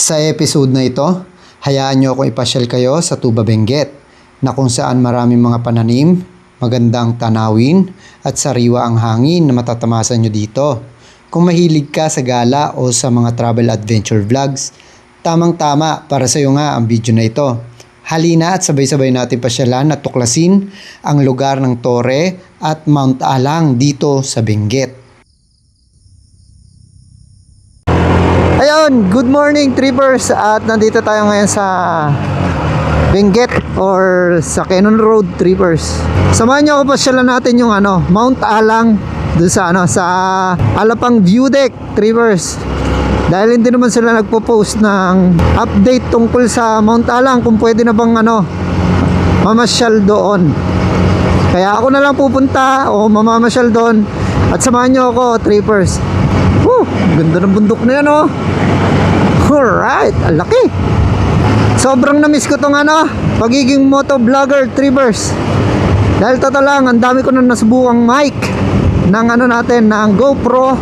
Sa episode na ito, hayaan nyo akong ipasyal kayo sa Tuba Benguet na kung saan maraming mga pananim, magandang tanawin at sariwa ang hangin na matatamasan nyo dito. Kung mahilig ka sa gala o sa mga travel adventure vlogs, tamang-tama para sa iyo nga ang video na ito. Halina at sabay-sabay natin pasyalan at tuklasin ang lugar ng Torre at Mount Alang dito sa Benguet. Ayun, good morning trippers at nandito tayo ngayon sa Benguet or sa Cannon Road trippers. Samahan niyo ako pasyalan natin yung ano, Mount Alang doon sa ano sa Alapang View Deck trippers. Dahil hindi naman sila nagpo-post ng update tungkol sa Mount Alang kung pwede na bang ano mamasyal doon. Kaya ako na lang pupunta o mamamasyal doon at samahan niyo ako trippers. Woo! Ganda ng bundok na yan oh. Alright, ang laki. Sobrang na-miss ko tong ano, pagiging moto vlogger trippers. Dahil totoo lang, ang dami ko na nasubukang mic ng ano natin, ng GoPro.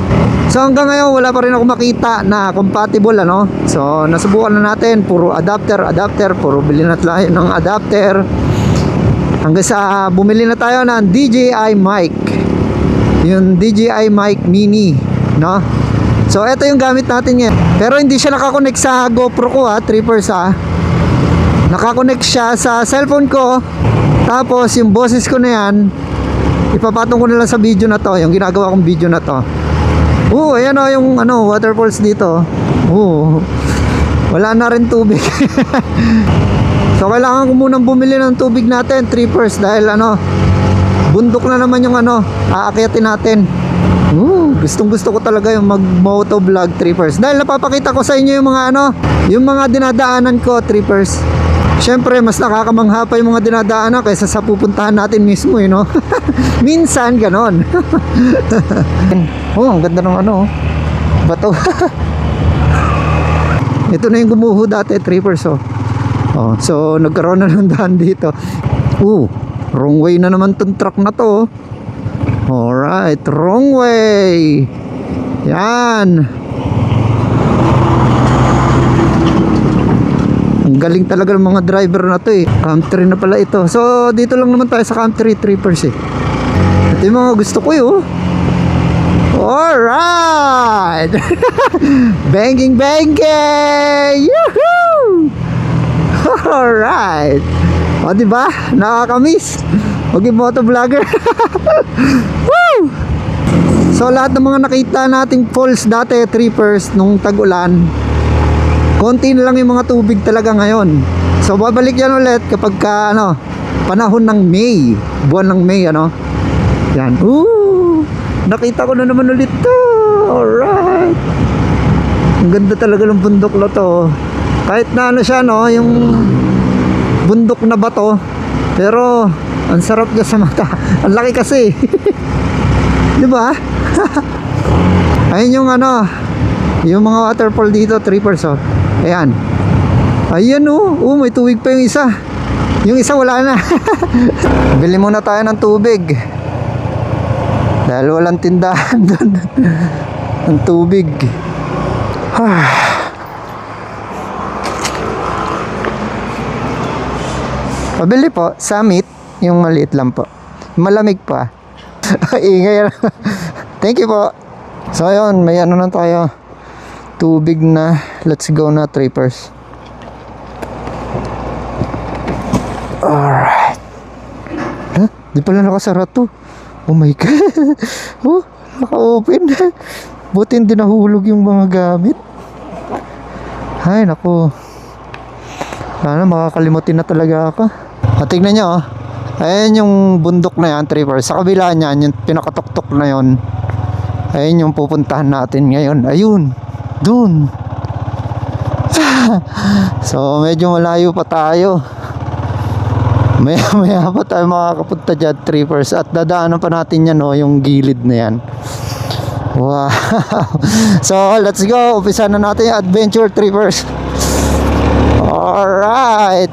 So hanggang ngayon wala pa rin ako makita na compatible ano. So nasubukan na natin, puro adapter, adapter, puro bili na tayo ng adapter. Hanggang sa bumili na tayo ng DJI mic. Yung DJI mic mini, no? So ito yung gamit natin ngayon. Pero hindi siya nakakonect sa GoPro ko ha, trippers ha. Nakakonect siya sa cellphone ko. Tapos yung boses ko na yan, ipapatong ko na lang sa video na to, yung ginagawa kong video na to. Oo, ayan o yung ano, waterfalls dito. Oo. Wala na rin tubig. so kailangan ko munang bumili ng tubig natin, trippers dahil ano, bundok na naman yung ano, aakyatin natin. Ooh, gustong gusto ko talaga yung mag moto vlog trippers dahil napapakita ko sa inyo yung mga ano yung mga dinadaanan ko trippers Siyempre, mas nakakamangha pa yung mga dinadaanan kaysa sa pupuntahan natin mismo, eh, no? Minsan, ganon. oh, ang ganda ng ano, oh. bato. Ito na yung gumuho dati, trippers, oh. oh. So, nagkaroon na ng daan dito. Uh, wrong way na naman tong truck na to, oh. Alright, wrong way. Yan. Ang galing talaga ng mga driver na to eh. Country na pala ito. So, dito lang naman tayo sa country trippers eh. Ito yung mga gusto ko eh oh. Alright! banging banging! Yahoo! Alright! O diba? Nakakamiss. Huwag yung motovlogger. Woo! So lahat ng mga nakita nating falls dati, trippers, nung tag-ulan, konti na lang yung mga tubig talaga ngayon. So babalik yan ulit kapag ka, ano, panahon ng May, buwan ng May, ano. Yan. Ooh! Nakita ko na naman ulit to. Alright. Ang ganda talaga ng bundok na to. Kahit na ano siya, no, yung bundok na bato. Pero, ang sarap niya sa mata. Ang laki kasi. Di ba? Ayun yung ano, yung mga waterfall dito, trippers, oh. Ayan. Ayan, oh. Oh, may tubig pa yung isa. Yung isa wala na. Bili muna tayo ng tubig. Dahil walang tindahan doon. ng tubig. Pabili po, summit, yung maliit lang po. Malamig pa. Ingay. Thank you po. So ayun, may ano na tayo. Tubig na. Let's go na, trippers. Alright. Huh? Di pala nakasara to. Oh my God. oh, naka-open. Buti hindi nahulog yung mga gamit. Ay, naku. Sana makakalimutin na talaga ako. O, tignan nyo, oh. Ayan yung bundok na yan, trippers. Sa kabila niyan, yung pinakatuktok na yon. Ayun yung pupuntahan natin ngayon. Ayun. Dun. so, medyo malayo pa tayo. Maya maya pa tayo makakapunta dyan, trippers. At dadaanan pa natin yan, oh, yung gilid na yan. Wow. so, let's go. Umpisa na natin yung adventure, trippers. Alright.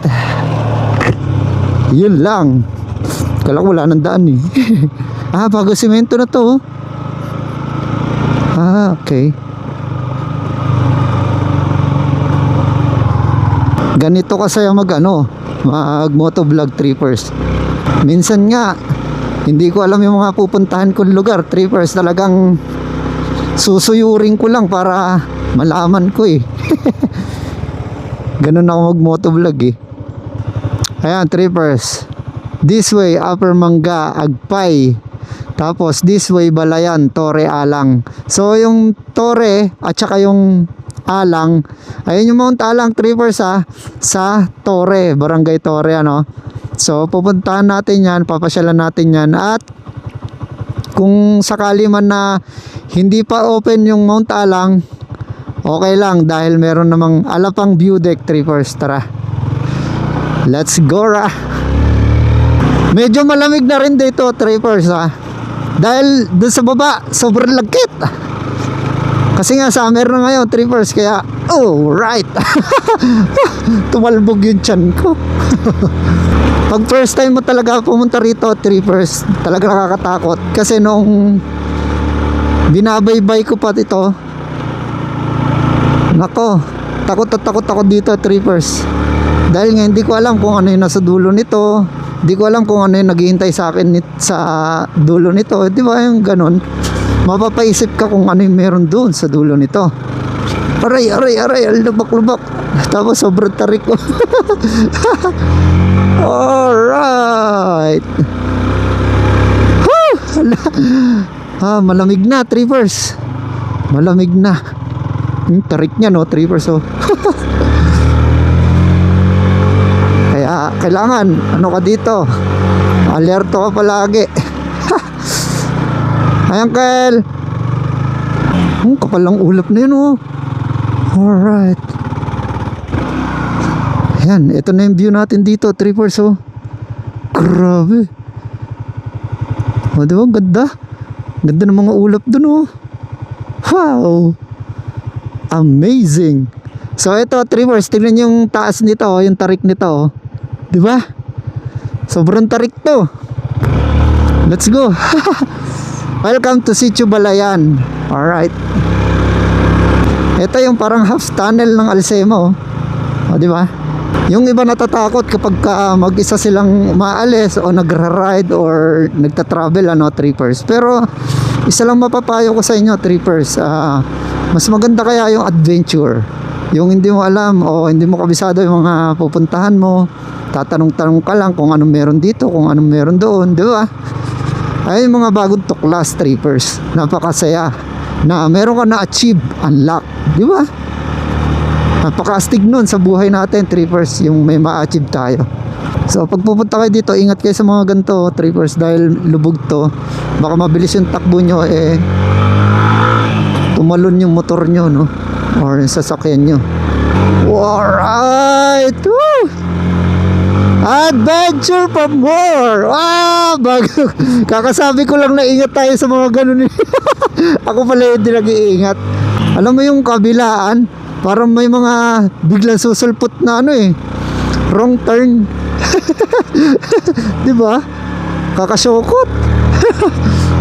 Yun lang. Kala ko wala nang daan eh. ah, bago simento na to. oh. Ah, okay. ganito kasi mag ano, mag motovlog trippers. Minsan nga, hindi ko alam yung mga pupuntahan kong lugar, trippers. Talagang susuyurin ko lang para malaman ko eh. Ganun ako mag motovlog eh. Ayan, trippers. This way, Upper Mangga, Agpay. Tapos this way, Balayan, Torre Alang. So yung Torre at saka yung Alang, ayun yung Mount Alang Trippers ha, sa Torre, Barangay Torre ano. So pupuntahan natin yan, papasyalan natin yan at kung sakali man na hindi pa open yung Mount Alang, okay lang dahil meron namang alapang view deck trippers. Tara. Let's go ra. Medyo malamig na rin dito trippers ha. Dahil doon sa baba, sobrang lagkit. Kasi nga summer na ngayon, trippers, kaya oh, right. Tumalbog yung chan ko. Pag first time mo talaga pumunta rito, trippers, talaga nakakatakot. Kasi nung binabaybay ko pa ito, nako, takot at takot ako dito, trippers. Dahil nga hindi ko alam kung ano yung nasa dulo nito, hindi ko alam kung ano yung naghihintay sa akin nit- sa dulo nito. Di ba yung ganun? Mapapaisip ka kung ano yung meron doon sa dulo nito. Aray, aray, aray, al lubak, lubak. Tapos sobrang tarik ko. Alright. Hala. Ah, malamig na, trippers. Malamig na. Yung tarik niya, no, trippers, oh. Kaya kailangan ano ka dito? Alerto ka palagi. Ay, uncle. Ang kapal ulap na yun, oh. Alright. Ayan, ito na yung view natin dito, trippers, oh. Grabe. O, di ba? Ang Ganda. Ganda ng mga ulap dun, oh. Wow. Amazing. So, ito, trippers, tingnan yung taas nito, oh, yung tarik nito, oh. Di ba? Sobrang tarik to. Let's go. Welcome to Sitio Balayan. Alright. Ito yung parang half tunnel ng Alsemo. O, di ba? Yung iba natatakot kapag ka mag-isa silang maalis o nagra-ride or nagta-travel ano, trippers. Pero isa lang mapapayo ko sa inyo, trippers. ah, mas maganda kaya yung adventure. Yung hindi mo alam o hindi mo kabisado yung mga pupuntahan mo. Tatanong-tanong ka lang kung anong meron dito, kung anong meron doon, di ba? Ay mga bagong tuklas trippers. Napakasaya na meron ka na-achieve, unlock, di ba? Napaka-astig nun sa buhay natin, trippers, yung may ma-achieve tayo. So, pag pupunta kayo dito, ingat kayo sa mga ganito, trippers, dahil lubog to. Baka mabilis yung takbo nyo, eh, tumalon yung motor nyo, no? Or yung sasakyan nyo. Alright! Woo! Adventure for more! Ah. Kakasabi ko lang na ingat tayo sa mga ganun. Ako pala hindi nag-iingat. Alam mo yung kabilaan, parang may mga biglang susulpot na ano eh. Wrong turn. 'Di ba? Kakasokot.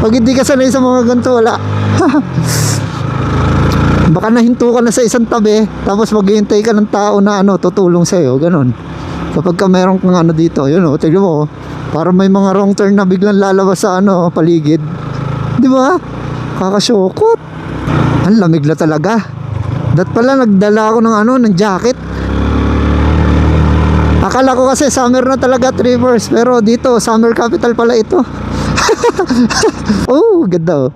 Pag hindi ka sanay sa mga ganito, wala. Baka nahinto ka na sa isang tabi, tapos maghihintay ka ng tao na ano, tutulong sa'yo, ganun. Kapag ka meron kang ano dito, yun o, tignan mo, oh, parang may mga wrong turn na biglang lalabas sa ano, paligid. Di ba? Kakasyokot. Ang lamig na talaga. Dat pala, nagdala ako ng ano, ng jacket. Akala ko kasi summer na talaga, Trivers. Pero dito, summer capital pala ito. oh, ganda oh.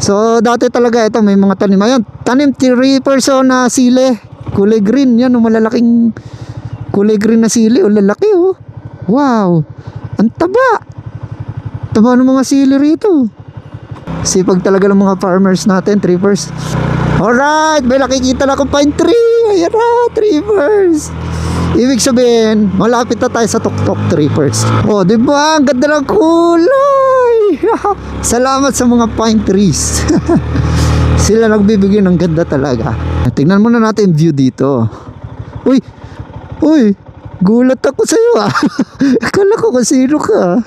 So, dati talaga ito, may mga tanim. Ayan, tanim 3 person na sili. Kulay green, yan, oh, malalaking kulay green na sili. Oh, lalaki, oh. Wow. Ang taba. Taba ng mga sili rito. Sipag talaga ng mga farmers natin, trippers. Alright, may nakikita na akong pine tree. Ayan na, trippers. Ibig sabihin, malapit na tayo sa tuktok trippers. Oh, di ba? Ang ganda ng kulay. Salamat sa mga pine trees. Sila nagbibigay ng ganda talaga. Tingnan muna natin view dito. Uy, uy, gulat ako sa iyo ah. Akala ko kung sino ka.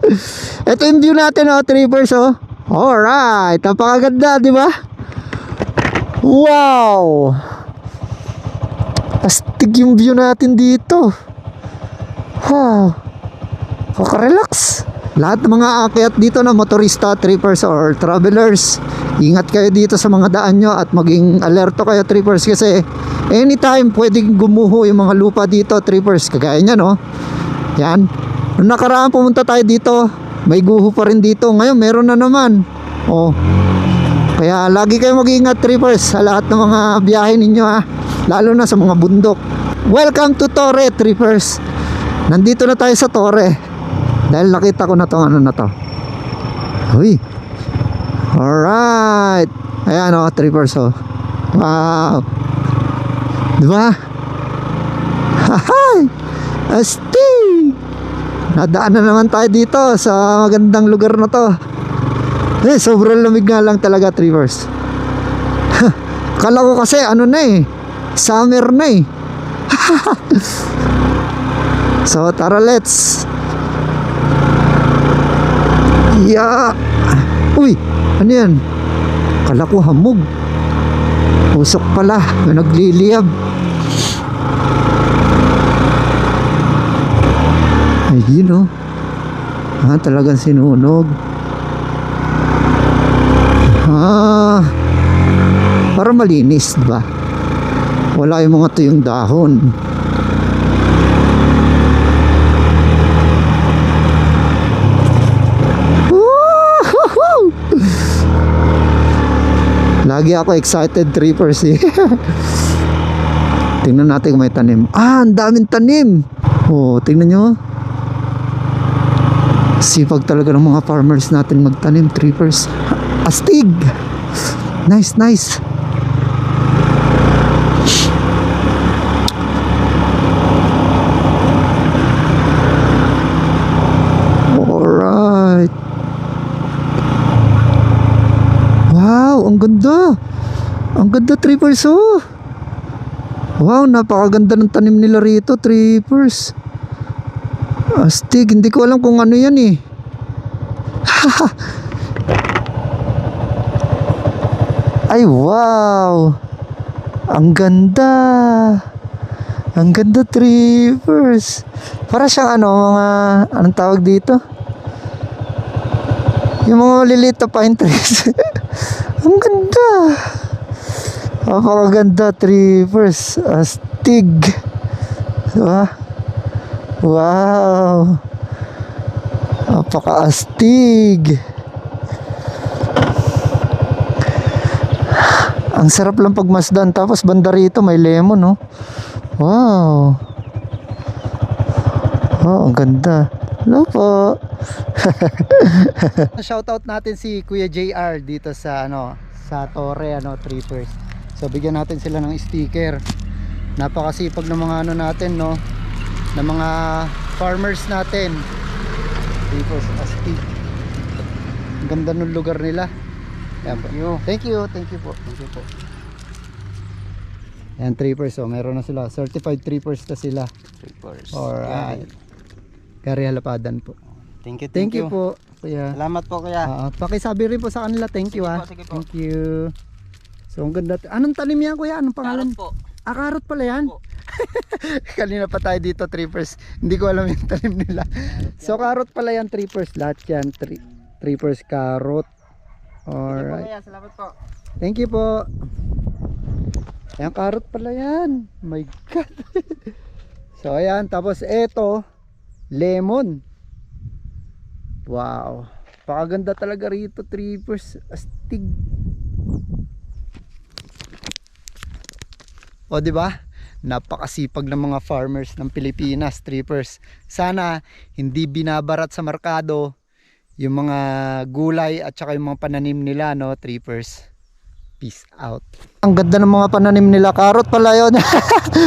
Ito yung view natin oh, trippers oh. Alright, napakaganda, di ba? Wow! Astig yung view natin dito. Wow. Kakarelax. Lahat ng mga aakyat dito na motorista, trippers or travelers, ingat kayo dito sa mga daan nyo at maging alerto kayo trippers kasi anytime pwedeng gumuho yung mga lupa dito trippers kagaya niya no. Yan. Nung nakaraan pumunta tayo dito, may guho pa rin dito. Ngayon meron na naman. Oh. Kaya lagi kayo mag-iingat trippers sa lahat ng mga biyahe ninyo ha. Lalo na sa mga bundok. Welcome to Torre trippers. Nandito na tayo sa Torre. Dahil nakita ko na to ano na to. Uy. Alright. Ayan o, trippers o. Wow. Diba? Hahay! Astig! Nadaan na naman tayo dito sa magandang lugar na to. Eh, sobrang lamig nga lang talaga, Trivers. Kala ko kasi ano na eh, summer na eh. so, tara let's. Yeah. Uy, ano yan? Kala ko hamog. Usok pala, nagliliyab. Ayun oh. Ah, talagang sinunog. Ah, para malinis, ba? Wala yung mga tuyong dahon. Lagi ako excited trippers eh. tingnan natin kung may tanim. Ah, ang daming tanim. Oh, tingnan nyo. Sipag talaga ng mga farmers natin magtanim, trippers. Astig! Nice, nice. Alright. Wow, ang ganda. Ang ganda, trippers, oh. Wow, napakaganda ng tanim nila rito, trippers. Astig, hindi ko alam kung ano yan eh. Ay, wow! Ang ganda! Ang ganda, trippers. Para siyang ano, mga, anong tawag dito? Yung mga maliliit na pine trees. Ang ganda! Napakaganda, trippers. Astig! Diba? Wow! Napaka-astig! Ang sarap lang pagmasdan. Tapos banda rito may lemon, no? Wow! Oh, ang ganda. Hello po! Shoutout natin si Kuya JR dito sa ano sa Torre ano Trippers. So bigyan natin sila ng sticker. Napakasipag ng mga ano natin no ng mga farmers natin. Trippers astig. Ang ganda ng lugar nila. Yan po. Thank you, thank you po. Thank you po. Yan trippers oh, meron na sila. Certified trippers na sila. Trippers. Alright. Gary Halapadan po. Thank you, Thank you po, kuya. Salamat po kuya. Oo, pakisabi rin po sa kanila. Thank you Sige ah. po, sige po. Thank you. So ang ganda. Anong tanim yan kuya? Anong pangalan? Karot po. Ah, karot pala yan? Opo. Kanina pa tayo dito, trippers. Hindi ko alam yung tanim nila. So karot pala yan, trippers. Lahat yan. Tri trippers, karot. Sige po Alright. kuya, salamat po. Thank you po. Ayan, karot pala yan. My God. so ayan, tapos eto, lemon. Wow. Pakaganda talaga rito, trippers. Astig. O, di ba? Napakasipag ng mga farmers ng Pilipinas, trippers. Sana hindi binabarat sa merkado yung mga gulay at saka yung mga pananim nila, no, trippers. Peace out. Ang ganda ng mga pananim nila. Karot pala yun.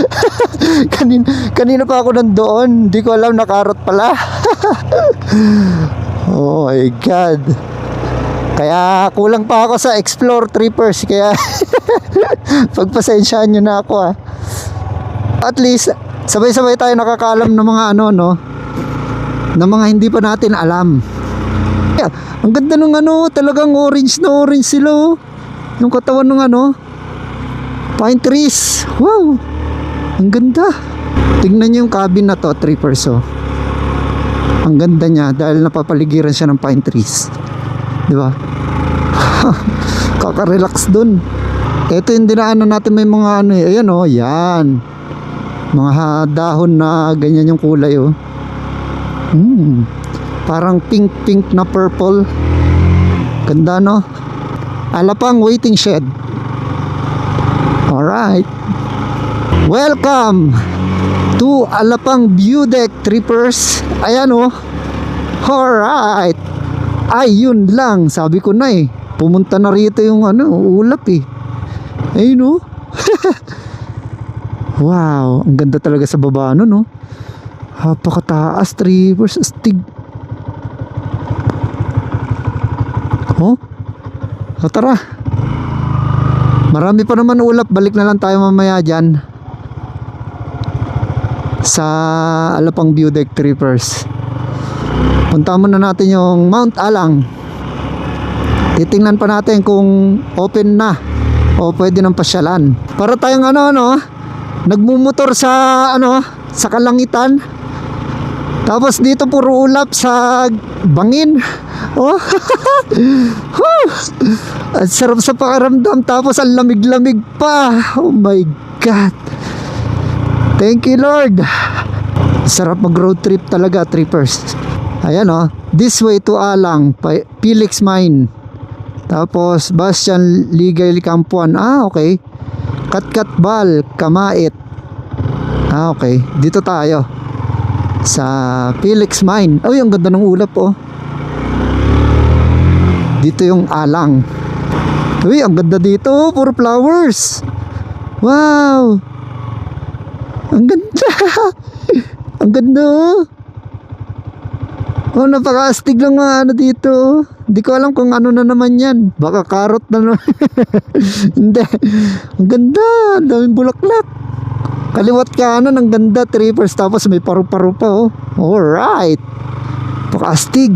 kanina, kanina pa ako nandoon. Hindi ko alam na karot pala. oh my God. Kaya kulang pa ako sa explore trippers. Kaya pagpasensyahan nyo na ako ah. At least, sabay-sabay tayo nakakalam ng mga ano, no? ng mga hindi pa natin alam. Yeah, ang ganda ng ano, talagang orange na orange sila oh. Yung katawan ng ano, pine trees. Wow. Ang ganda. Tingnan niyo yung cabin na to, trippers oh. Ang ganda niya dahil napapaligiran siya ng pine trees. Di ba? Kaka-relax dun. Ito yung dinaanan natin may mga ano eh. Ayan oh, yan. Mga dahon na ganyan yung kulay oh. Hmm. Parang pink-pink na purple. Ganda no? Alapang waiting shed. Alright. Welcome to Alapang Deck Trippers. Ayan oh. Alright. Ayun lang. Sabi ko na eh. Pumunta na rito yung ano, ulap eh. Ayun oh. wow. Ang ganda talaga sa baba no no. Napakataas, Trippers. Astig. Oh. O tara. Marami pa naman ulap. Balik na lang tayo mamaya dyan. Sa Alapang Deck Trippers. Punta muna natin yung Mount Alang. Titingnan pa natin kung open na o pwede ng pasyalan. Para tayong ano ano, nagmumotor sa ano, sa kalangitan. Tapos dito puro ulap sa bangin. Oh. Ang sarap sa pakiramdam tapos ang lamig-lamig pa. Oh my God. Thank you Lord. Sarap mag road trip talaga, trippers. Ayan oh, this way to Alang, Felix Mine. Tapos Bastian Ligay Campuan. Ah, okay. Katkat Bal, Kamait. Ah, okay. Dito tayo. Sa Felix Mine. Ay, ang ganda ng ulap oh. Dito yung alang. Uy, ang ganda dito. oh, Puro flowers. Wow. Ang ganda. ang ganda. oh. Oh, napaka-astig lang mga ano dito. Hindi ko alam kung ano na naman yan. Baka karot na naman. Hindi. Ang ganda. Ang daming bulaklak. Kaliwat kanan, ang ganda. Trippers. Tapos may paru-paru pa oh. Alright. Napaka-astig.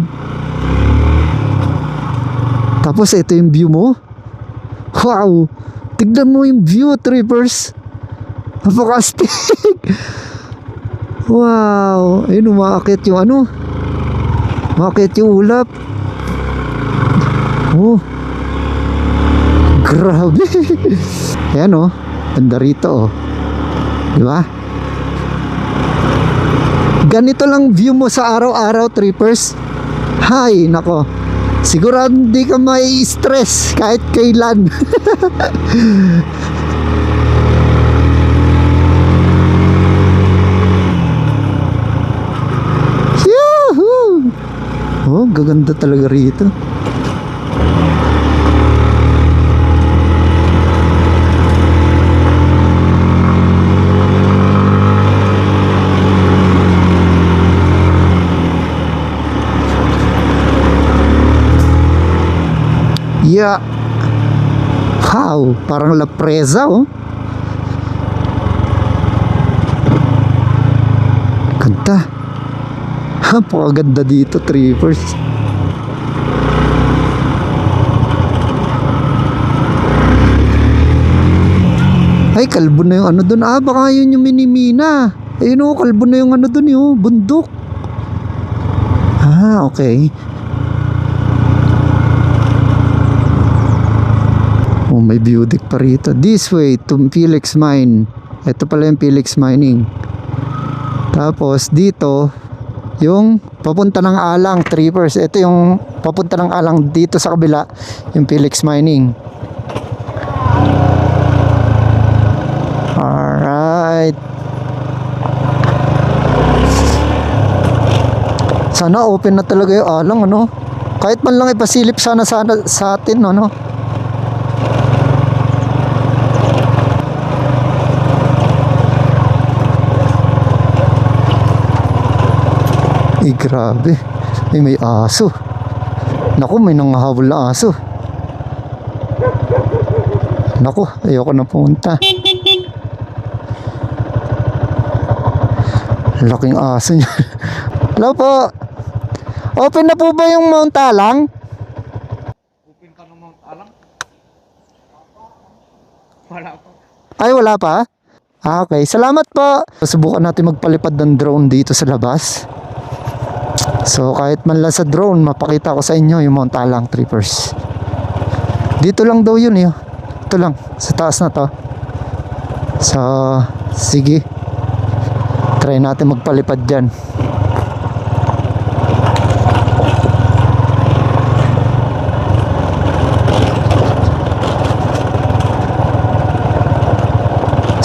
Tapos ito yung view mo. Wow! Tignan mo yung view, trippers. Napakastig. wow! Ayun, umakit yung ano. Umakit yung ulap. Oh. Grabe. Ayan oh. Ganda rito oh. Di ba? Ganito lang view mo sa araw-araw, trippers. Hay, nako. Siguro hindi ka may stress kahit kailan. Yahoo! Oh, gaganda talaga rito. Yeah. Wow, parang La Presa oh. Ganda. Napakaganda dito, trippers. Ay, kalbo na yung ano doon. Ah, baka yun yung minimina. Ayun oh, kalbo na yung ano doon yung bundok. Ah, okay. Oh, may view deck pa rito. This way to Felix Mine. Ito pala yung Felix Mining. Tapos dito, yung papunta ng Alang Trippers. Ito yung papunta ng Alang dito sa kabila, yung Felix Mining. Alright. Sana open na talaga yung Alang, ano? Kahit man lang ipasilip sana sana sa atin, ano? Eh, grabe. Ay, may aso. Naku, may nangahabol na aso. Naku, ayoko na pumunta. Laking aso niya. Hello po. Open na po ba yung Mount Alang? Open ka ng Mount Alang? Wala pa. Ay, wala pa? Ah, okay. Salamat po. Subukan natin magpalipad ng drone dito sa labas. So kahit man lang sa drone, mapakita ko sa inyo yung Mount Alang Trippers. Dito lang daw yun eh. Ito lang, sa taas na to. So, sige. Try natin magpalipad dyan.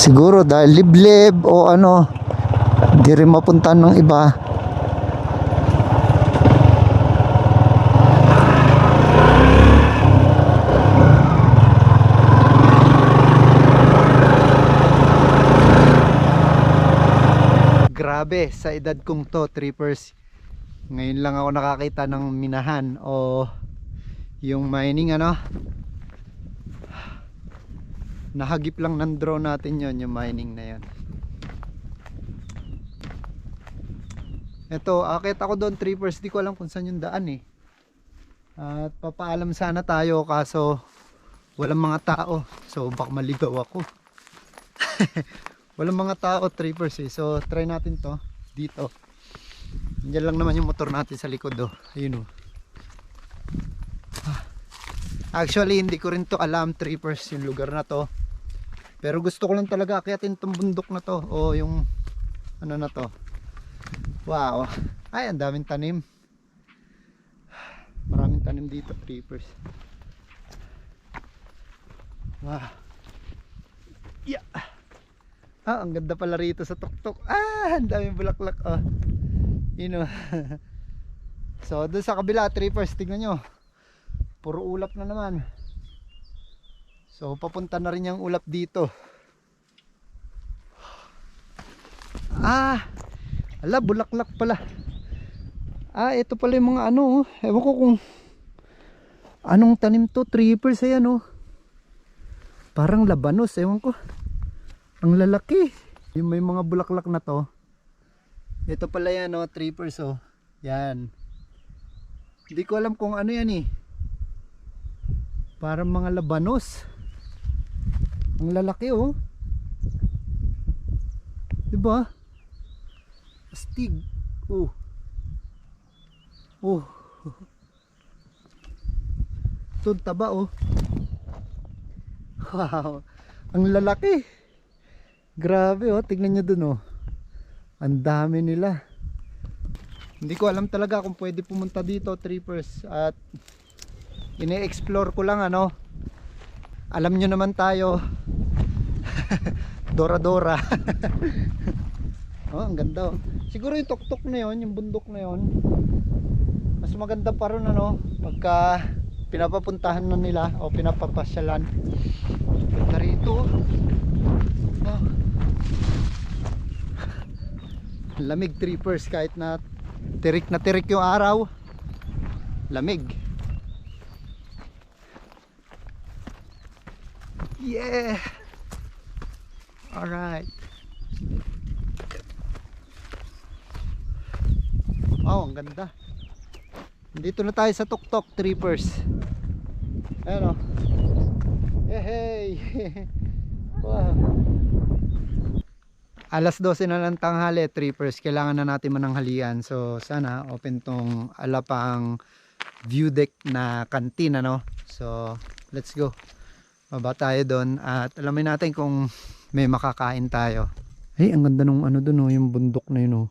Siguro dahil liblib o ano, di rin mapuntahan ng iba. Grabe, sa edad kong to, trippers. Ngayon lang ako nakakita ng minahan o yung mining ano. Nahagip lang ng drone natin yon yung mining na yon. Ito, akit ako doon trippers, di ko alam kung saan yung daan eh. At papaalam sana tayo kaso walang mga tao. So baka maligaw ako. walang mga tao trippers eh. So try natin to dito. Diyan lang naman yung motor natin sa likod oh. Ayun oh. Ah. Actually hindi ko rin to alam trippers yung lugar na to. Pero gusto ko lang talaga akyatin tong bundok na to o yung ano na to. Wow. Ay, ang daming tanim. Maraming tanim dito, creepers. Wow. Yeah. Ah, ang ganda pala rito sa tuktok. Ah, ang daming bulaklak. Oh. You know. so, doon sa kabila, creepers, tingnan nyo. Puro ulap na naman. So, papunta na rin yung ulap dito. Ah, ala, bulaklak pala. Ah, ito pala yung mga ano, oh. ewan ko kung anong tanim to, trippers ayan oh. Parang labanos, ewan ko. Ang lalaki. Yung may mga bulaklak na to. Ito pala yan oh, trippers oh. Yan. Hindi ko alam kung ano yan eh. Parang mga labanos. Ang lalaki oh. 'Di ba? Astig. Oh. Oh. Ito taba oh. Wow. Ang lalaki. Grabe oh, tignan niyo dun oh. Ang dami nila. Hindi ko alam talaga kung pwede pumunta dito, trippers at ine-explore ko lang ano. Alam nyo naman tayo. Dora Dora. oh, ang ganda oh. Siguro yung tuktok na yon, yung bundok na yon. Mas maganda pa ron ano, pagka pinapapuntahan na nila o pinapapasyalan. Ganda rito. oh. Oh. Lamig trippers kahit na tirik na tirik yung araw. Lamig. Yeah. All right. Oh, ang ganda. Dito na tayo sa Tuktok Trippers. Ayan oh. Yehey. wow. Alas 12 na ng tanghali, Trippers. Kailangan na natin mananghalian. So, sana open tong alapang view deck na kantina, no? So, let's go. Baba tayo doon at alamin natin kung may makakain tayo. Ay, ang ganda nung ano doon, oh, yung bundok na yun, oh.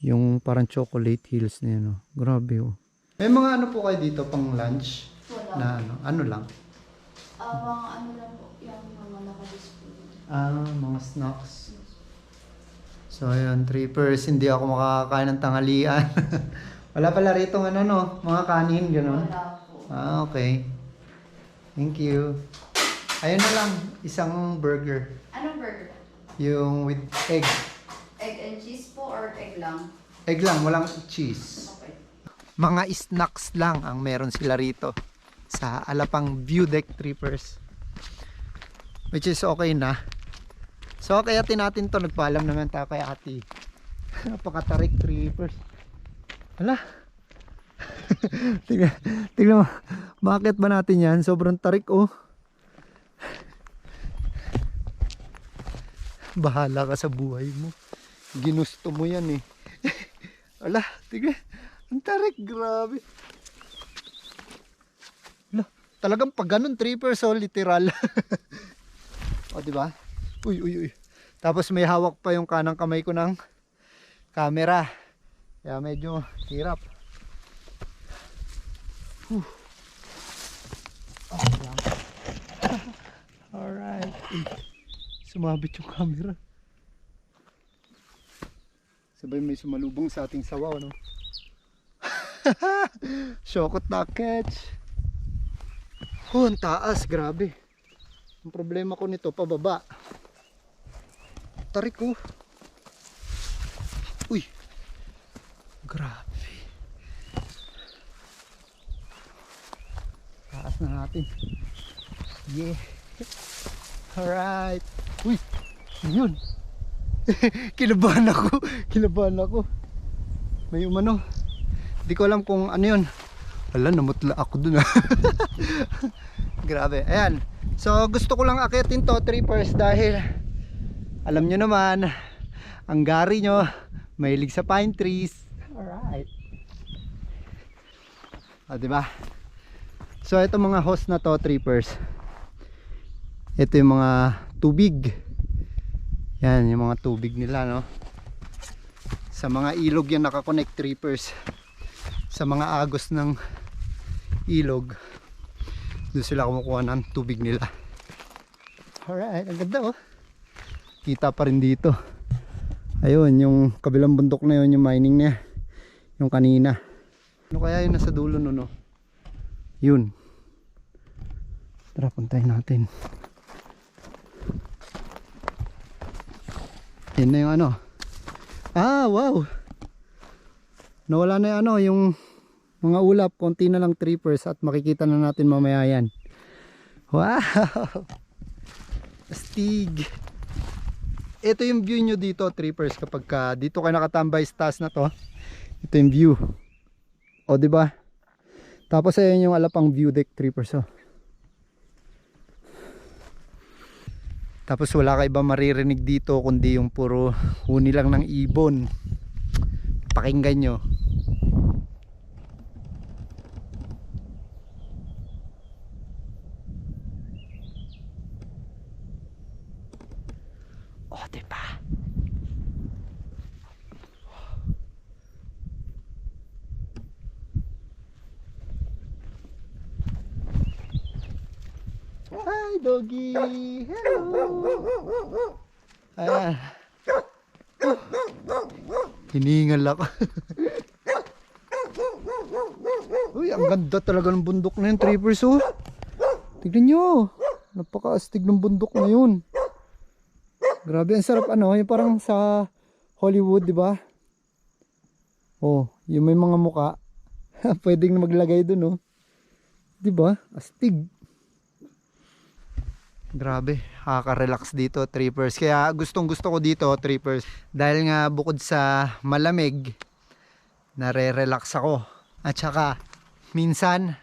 Yung parang chocolate hills na yun, oh. Grabe, oh. May mga ano po kayo dito pang lunch? Wala. Na ano, ano lang? Ah, mga ano lang po, yung mga nakadisplay. Ah, mga snacks. So, ayun, trippers, hindi ako makakain ng tanghalian. Wala pala rito ano, no? Mga kanin, gano'n. Ah, okay. Thank you. Ayun na lang, isang burger. Anong burger? Yung with egg. Egg and cheese po or egg lang? Egg lang, walang cheese. Okay. Mga snacks lang ang meron sila rito sa Alapang View Deck Trippers. Which is okay na. So kaya natin to nagpaalam naman tayo kay ate. Napakatarik trippers. Hala. tingnan, tingnan mo. Bakit ba natin yan? Sobrang tarik oh. Bahala ka sa buhay mo. Ginusto mo yan eh. Ala, tignan. Ang tarik, grabe. Ala, talagang pag ganun, trippers oh, literal. o, di ba? Uy, uy, uy. Tapos may hawak pa yung kanang kamay ko ng camera. Kaya medyo hirap. Whew. Okay lang. Alright. Uy, Sumabit yung camera. Sabay may sumalubong sa ating sawaw, no? Shokot na catch. Oh, ang taas, grabe. Ang problema ko nito, pababa. Tarik ko. Uy. Grabe. Taas na natin. Yeah. Alright. Uy. Ano Yun. Kinabahan ako. Kinabahan ako. May umano. Hindi ko alam kung ano yun. Wala, namutla ako dun ah. Grabe. Ayan. So, gusto ko lang akitin to, trippers, dahil alam nyo naman, ang gari nyo, mahilig sa pine trees. Alright. Ah, di ba? So, ito mga host na to, trippers. Ito yung mga tubig. Yan, yung mga tubig nila, no? Sa mga ilog yan nakakonect trippers. Sa mga agos ng ilog. Doon sila kumukuha ng tubig nila. Alright, ang ganda oh. Kita pa rin dito. Ayun, yung kabilang bundok na yun, yung mining niya. Yung kanina. Ano kaya yung nasa dulo no, no? Yun. Tara, puntahin natin. Yan na yung ano. Ah, wow. Nawala na yung ano, yung mga ulap, konti na lang trippers at makikita na natin mamaya yan. Wow! Astig! Ito yung view nyo dito, trippers, kapag ka, dito kayo nakatambay sa na to. Ito yung view. O, ba? Tapos ayan yung alapang view deck, trippers, oh. Tapos wala ka iba maririnig dito kundi yung puro huni lang ng ibon. Pakinggan nyo. Hi, doggy! Hello! Ayan. Hiningal ako. Uy, ang ganda talaga ng bundok na yun, trippers, oh. Tignan nyo. Napakaastig ng bundok na yun. Grabe, ang sarap ano, yung parang sa Hollywood, di ba? Oh, yung may mga muka. Pwedeng maglagay dun, oh. Di ba? Astig. Grabe, nakaka-relax dito, trippers. Kaya gustong gusto ko dito, trippers. Dahil nga bukod sa malamig, nare-relax ako. At saka, minsan,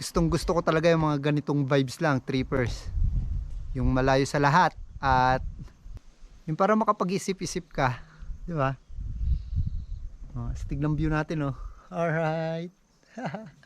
gustong gusto ko talaga yung mga ganitong vibes lang, trippers. Yung malayo sa lahat. At yung para makapag-isip-isip ka. Di ba? Oh, astig ng view natin, oh. Alright.